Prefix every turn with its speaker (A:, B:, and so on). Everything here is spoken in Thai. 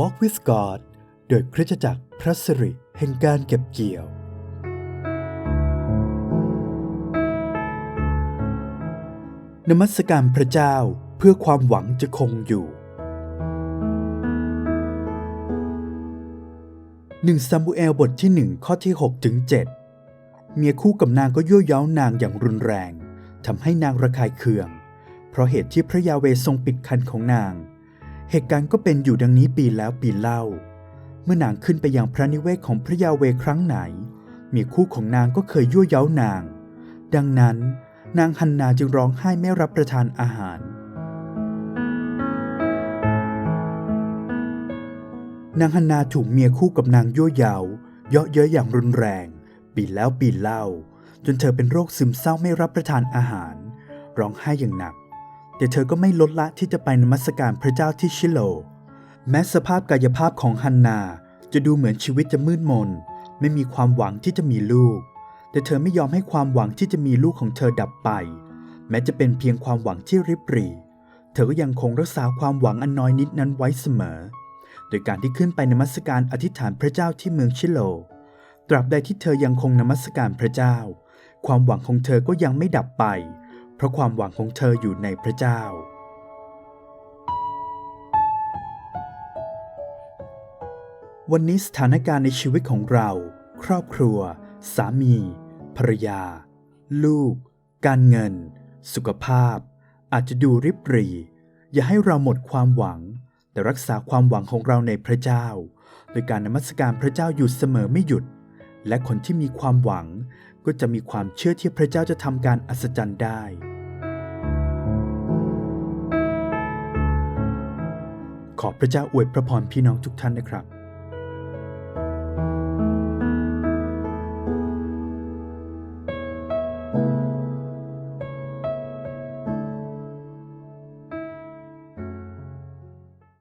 A: Walk with God โดยคริสตจักรพระสิริแห่งการเก็บเกี่ยว นมัสการพระเจ้าเพื่อความหวังจะคงอยู่หนึ่งซามูเอลบทที่หนึ่งข้อที่6ถึง7เมียคู่กับนางก็ยั่วเย้านางอย่างรุนแรงทำให้นางระคายเคือง เพราะเหตุที่พระยาเวทรงปิดคันของนาง เหตุการณ์ก็เป็นอยู่ดังนี้ปีแล้วปีเล่า เมื่อนางขึ้นไปยังพระนิเวศของพระยาเวครั้งไหน มีคู่ของนางก็เคยยั่วเย้านาง ดังนั้นนางฮันนาจึงร้องไห้ไม่รับประทานอาหาร นางฮันนาถูกเมียคู่กับนางยั่วเย้าเยาะเย้ยอย่างรุนแรง ปีแล้วปีเล่า จนเธอเป็นโรคซึมเศร้าไม่รับประทานอาหาร ร้องไห้อย่างหนัก แต่เธอก็ไม่ลดละที่จะไปนมัสการพระเจ้าที่ชิโล แม้สภาพกายภาพของฮันนาจะดูเหมือนชีวิตจะมืดมน ไม่มีความหวังที่จะมีลูก แต่เธอไม่ยอมให้ความหวังที่จะมีลูกของเธอดับไป แม้จะเป็นเพียงความหวังที่ริบหรี่ เธอก็ยังคงรักษาความหวังอันน้อยนิดนั้นไว้เสมอ โดยการที่ขึ้นไปนมัสการอธิษฐานพระเจ้าที่เมืองชิโล ตราบใดที่เธอยังคงนมัสการพระเจ้า ความหวังของเธอก็ยังไม่ดับไป เพราะความหวังของเธออยู่ในพระเจ้า วันนี้สถานการณ์ในชีวิตของเรา ครอบครัว สามี ภรรยา ลูก การเงิน สุขภาพ อาจจะดูริบหรี่ อย่าให้เราหมดความหวัง แต่รักษาความหวังของเราในพระเจ้า โดยการนมัสการพระเจ้าอยู่เสมอไม่หยุด และคนที่มีความหวัง ก็จะมีความเชื่อที่พระเจ้าจะทำการอัศจรรย์ได้ ขอพระเจ้าอวยพระพรพี่น้องทุกท่านนะครับ